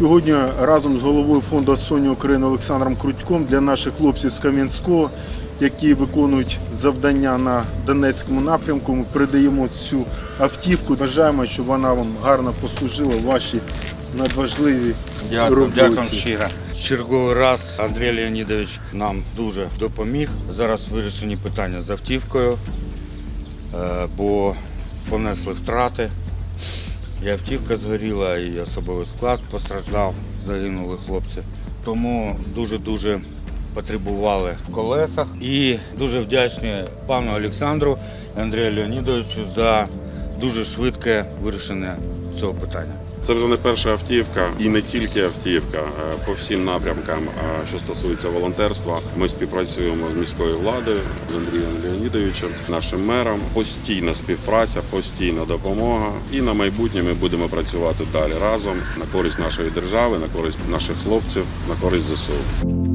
Сьогодні разом з головою фонду «Соні України Олександром Крутьком для наших хлопців з Кам'янського, які виконують завдання на Донецькому напрямку, ми передаємо цю автівку. Бажаємо, щоб вона вам гарно послужила в вашій надважливій Дякую, роботі. дякую щиро. Черговий раз Андрій Леонідович нам дуже допоміг. Зараз вирішені питання з автівкою, е, бо понесли втрати. І автівка згоріла, і особовий склад постраждав, загинули хлопці. Тому дуже-дуже потребували в колесах. І дуже вдячні пану Олександру Андрію Леонідовичу за дуже швидке вирішення цього питання. Це вже не перша автівка і не тільки автівка. По всім напрямкам, що стосується волонтерства, ми співпрацюємо з міською владою, з Андрієм Леонідовичем, нашим мером. Постійна співпраця, постійна допомога. І на майбутнє ми будемо працювати далі разом на користь нашої держави, на користь наших хлопців, на користь ЗСУ.